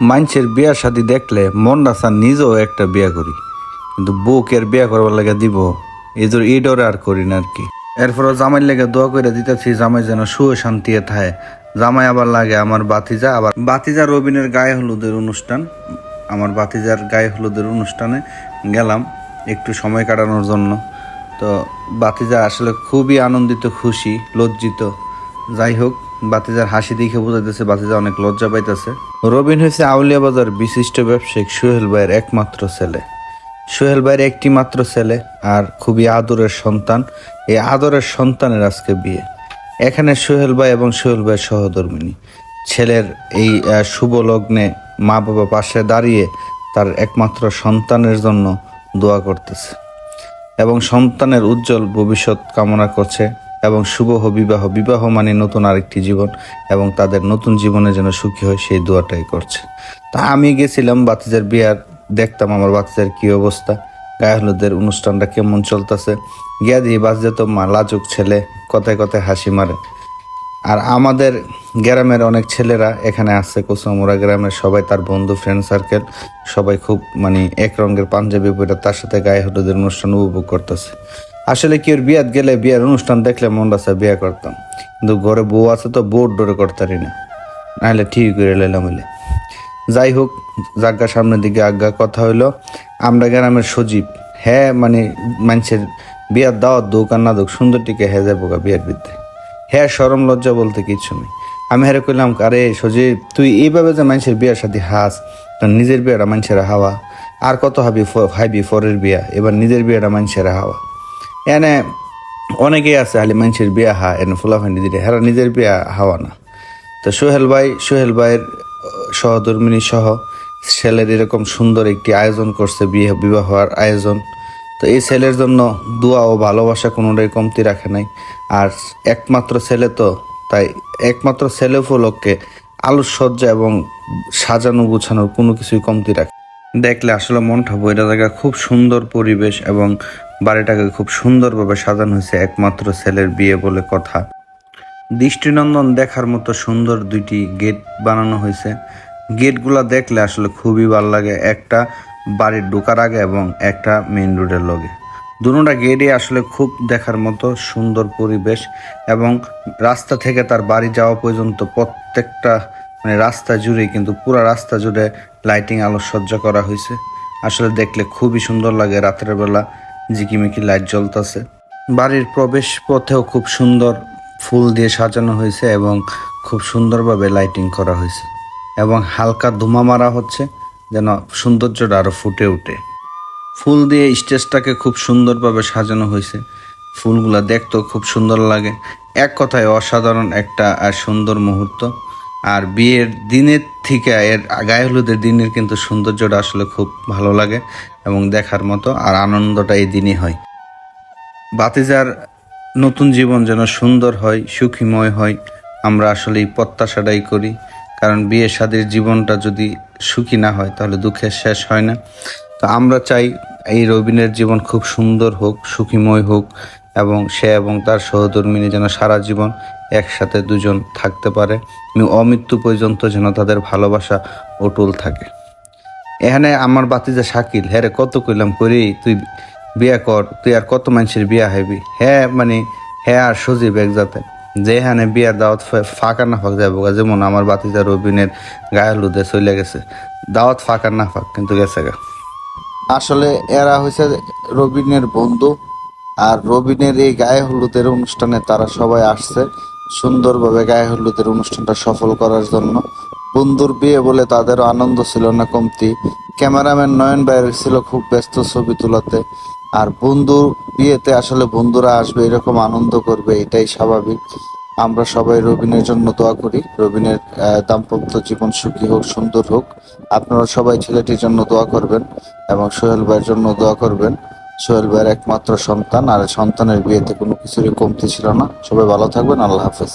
মানুষের বিয়া শাদি দেখলে মন রাসা নিজেও একটা বিয়া করি। কিন্তু বউকে আর বিয়া করবার লাগে দিব, এই এই ডরে আর করি না আর কি। এরপরও জামাই লেগে দোয়া করে দিতেছি, জামাই যেন সুয়ে শান্তিতে থাকে জামাই আবার লাগে, আমার বাতিজা আবার বাতিজা রবিনের গায়ে হলুদের অনুষ্ঠান। আমার বাতিজার গায়ে হলুদের অনুষ্ঠানে গেলাম একটু সময় কাটানোর জন্য। তো বাতিজা আসলে খুবই আনন্দিত, খুশি, লজ্জিত। যাই হোক বাতিজার হাসি দেখে বোঝাইতেছে বাতিজা অনেক লজ্জা পাইতেছে। রবিন হয়েছে আউলিয়া বাজার বিশিষ্ট ব্যবসায়িক সোহেল ভাইয়ের একমাত্র ছেলে। সোহেল ভাইয়ের একটি মাত্র ছেলে আর খুবই আদরের সন্তান। এই আদরের সন্তানের আজকে বিয়ে। এখানে সোহেল ভাই এবং সোহেল ভাইয়ের সহধর্মিনী। ছেলের এই শুভ লগ্নে মা বাবা পাশে দাঁড়িয়ে তার একমাত্র সন্তানের জন্য দোয়া করতেছে। এবং সন্তানের উজ্জ্বল ভবিষ্যৎ কামনা করছে এবং শুভ বিবাহ। বিবাহ মানে নতুন আরেকটি জীবন এবং তাদের নতুন জীবনে যেন সুখী হয় সেই দোয়াটাই করছে। তা আমি গেছিলাম বাতিজার বিয়ার, দেখতাম আমার বাতিজার কি অবস্থা, গায়ে হলুদের অনুষ্ঠানটা কেমন চলতেছে। গিয়া দিয়ে বাজে তো মা লাজুক ছেলে, কথায় কথায় হাসি মারে। আর আমাদের গ্রামের অনেক ছেলেরা এখানে আসছে কুসুমুরা গ্রামের সবাই তার বন্ধু ফ্রেন্ড সার্কেল সবাই খুব মানে এক রঙের পাঞ্জাবি পরে তার সাথে গায়ে হলুদের অনুষ্ঠান উপভোগ করতেছে। আসলে কি ওর বিয়াত গেলে বিয়ার অনুষ্ঠান দেখলে মন রাস্তা বিয়া করতাম। কিন্তু ঘরে বউ আছে তো বউর ডরে করতারি না। নাহলে ঠিক করে লাইলাম হইলে। যাই হোক জাগা সামনের দিকে আজ্ঞা কথা হইল, আমরা গ্রামের সজীব। হ্যাঁ মানে মানুষের বিয়ার দাওয়াত দোক আর না দোক, সুন্দর টিকে হ্যাঁ যাব গা বিয়ার বিদ্যে হ্যাঁ সরম লজ্জা বলতে কিছু নেই। আমি হেরে কইলাম, আরে সজীব, তুই এইভাবে যে মানুষের বিয়ার সাথে হাস তোর নিজের বিয়াটা মানুষের হাওয়া। আর কত হাবি হাইবি ফরের বিয়া, এবার নিজের বিয়াটা মানুষের হাওয়া। এনে অনেকেই আছে খালি মানুষের বিয়া হা, এনে ফুলাফান্ডি দিলে। হেরা নিজের বিয়া হাওয়া না। তো সোহেল ভাই, সোহেল ভাইয়ের সহধর্মিনী সহ ছেলের এরকম সুন্দর একটি আয়োজন করছে বিয়ে, বিবাহ হওয়ার আয়োজন। তো এই ছেলের জন্য দোয়া ও ভালোবাসা কোনোটাই কমতি রাখে নাই। আর একমাত্র ছেলে তো, তাই একমাত্র ছেলে উপলক্ষে আলুর সজ্জা এবং সাজানো গুছানোর কোনো কিছুই কমতি রাখে দেখলে আসলে মনটা বইটা জায়গা খুব সুন্দর পরিবেশ এবং বাড়িটাকে খুব সুন্দরভাবে সাজানো হয়েছে, একমাত্র ছেলের বিয়ে বলে কথা। দৃষ্টিনন্দন দেখার মতো সুন্দর দুইটি গেট বানানো হয়েছে। গেটগুলো দেখলে আসলে খুবই ভালো লাগে, একটা বাড়ির ঢোকার আগে এবং একটা মেইন রোডের লগে। দুটোটা গেটে আসলে খুব দেখার মতো সুন্দর পরিবেশ এবং রাস্তা থেকে তার বাড়ি যাওয়া পর্যন্ত প্রত্যেকটা মানে রাস্তা জুড়ে কিন্তু পুরো রাস্তা জুড়ে লাইটিং আলোকসজ্জা করা হয়েছে। আসলে দেখলে খুবই সুন্দর লাগে রাতের বেলা। ঝিকিমিকি লাইট জ্বলতেছে। বাড়ির প্রবেশ পথেও খুব সুন্দর ফুল দিয়ে সাজানো হয়েছে এবং খুব সুন্দরভাবে লাইটিং করা হয়েছে। এবং হালকা ধুমা মারা হচ্ছে যেন সৌন্দর্যটা আরও ফুটে ওঠে ফুল দিয়ে স্টেজটাকে খুব সুন্দরভাবে সাজানো হয়েছে। ফুলগুলা দেখতেও খুব সুন্দর লাগে। এক কথায় অসাধারণ একটা সুন্দর মুহূর্ত। আর বিয়ের দিনের থেকে এর গায়ে হলুদের দিনের কিন্তু সৌন্দর্যটা আসলে খুব ভালো লাগে এবং দেখার মতো আর আনন্দটা এই দিনই হয়। বাতিজার নতুন জীবন যেন সুন্দর হয়, সুখীময় হয়, আমরা আসলে এই প্রত্যাশাটাই করি। কারণ বিয়ে শাদীর জীবনটা যদি সুখী না হয়, তাহলে দুঃখের শেষ হয় না। তো আমরা চাই এই রবিনের জীবন খুব সুন্দর হোক, সুখীময় হোক এবং সে এবং তার সহধর্মিনী যেন সারা জীবন একসাথে দুজন থাকতে পারে অমৃত্যু পর্যন্ত যেন তাদের ভালোবাসা অটুল থাকে। এখানে আমার বাতিজা শাকিল হ্যাঁ রে, কত কইলাম করি, তুই বিয়া কর, তুই আর কত মানুষের বিয়া হবি হ্যাঁ মানে হ্যাঁ আর সজীব এক জাতে যেখানে বিয়ার দাওয়াত ফাঁকা না ফাঁক যাব যেমন আমার বাতিজা রবিনের গায়ে হলুদে চলে গেছে। দাওয়াত ফাঁকা না ফাঁক কিন্তু গেছে গা। আসলে এরা হয়েছে রবিনের বন্ধু। আর রবিনের এই গায়ে হলুদের অনুষ্ঠানে তারা সবাই আসছে সুন্দরভাবে গায়ে হলুদের অনুষ্ঠানটা সফল করার জন্য। বন্ধুর বিয়ে বলে তাদেরও আনন্দ ছিল না কমতি। ক্যামেরাম্যান নয়ন বাইরে ছিল খুব ব্যস্ত ছবি তোলাতে। আর বন্ধুর বিয়েতে আসলে বন্ধুরা আসবে, এরকম আনন্দ করবে, এটাই স্বাভাবিক। আমরা সবাই রবিনের জন্য দোয়া করি। রবিনের দাম্পত্য জীবন সুখী হোক, সুন্দর হোক। আপনারা সবাই ছেলেটির জন্য দোয়া করবেন এবং সোহেল ভাইয়ের জন্য দোয়া করবেন। সোহেল ভাইয়ের একমাত্র সন্তান, আর সন্তানের বিয়েতে কোনো কিছুরই কমতি ছিল না। সবাই ভালো থাকবেন, আল্লাহ হাফেজ।